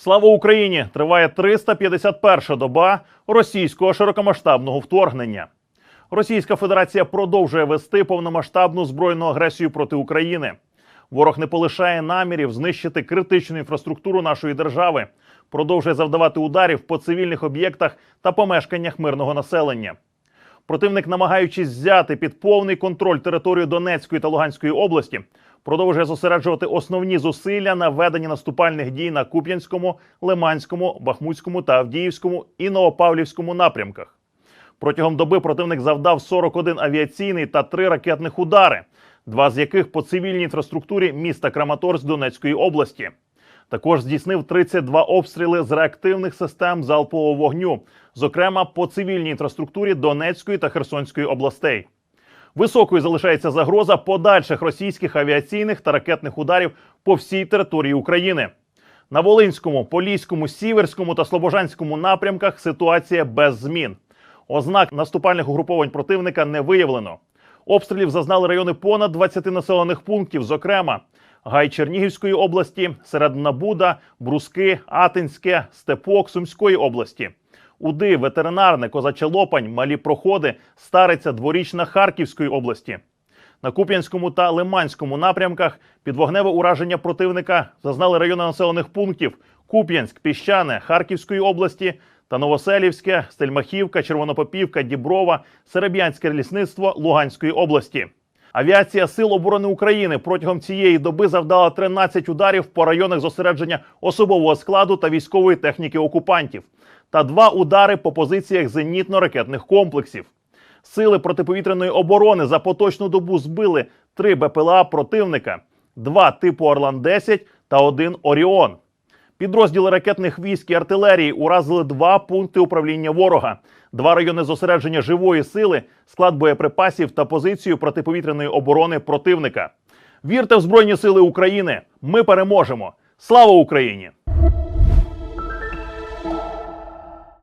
Слава Україні! Триває 351-ша доба російського широкомасштабного вторгнення. Російська Федерація продовжує вести повномасштабну збройну агресію проти України. Ворог не полишає намірів знищити критичну інфраструктуру нашої держави, продовжує завдавати ударів по цивільних об'єктах та помешканнях мирного населення. Противник, намагаючись взяти під повний контроль територію Донецької та Луганської області, продовжує зосереджувати основні зусилля на веденні наступальних дій на Куп'янському, Лиманському, Бахмутському та Авдіївському і Новопавлівському напрямках. Протягом доби противник завдав 41 авіаційний та 3 ракетних удари, два з яких по цивільній інфраструктурі міста Краматорськ Донецької області. Також здійснив 32 обстріли з реактивних систем залпового вогню, зокрема по цивільній інфраструктурі Донецької та Херсонської областей. Високою залишається загроза подальших російських авіаційних та ракетних ударів по всій території України. На Волинському, Поліському, Сіверському та Слобожанському напрямках ситуація без змін. Ознак наступальних угруповань противника не виявлено. Обстрілів зазнали райони понад 20 населених пунктів, зокрема Гай Чернігівської області, Середина Буда, Бруски, Атинське, Степок Сумської області. Уди, ветеринарне, Козача Лопань, Малі Проходи, Стариця, Дворічна Харківської області. На Куп'янському та Лиманському напрямках під вогневе ураження противника зазнали райони населених пунктів Куп'янськ, Піщане, Харківської області та Новоселівське, Стельмахівка, Червонопопівка, Діброва, Сереб'янське лісництво Луганської області. Авіація Сил оборони України протягом цієї доби завдала 13 ударів по районах зосередження особового складу та військової техніки окупантів, та два удари по позиціях зенітно-ракетних комплексів. Сили протиповітряної оборони за поточну добу збили три БПЛА противника, два типу Орлан-10 та один Оріон. Підрозділи ракетних військ і артилерії уразили два пункти управління ворога, два райони зосередження живої сили, склад боєприпасів та позицію протиповітряної оборони противника. Вірте в Збройні Сили України! Ми переможемо! Слава Україні!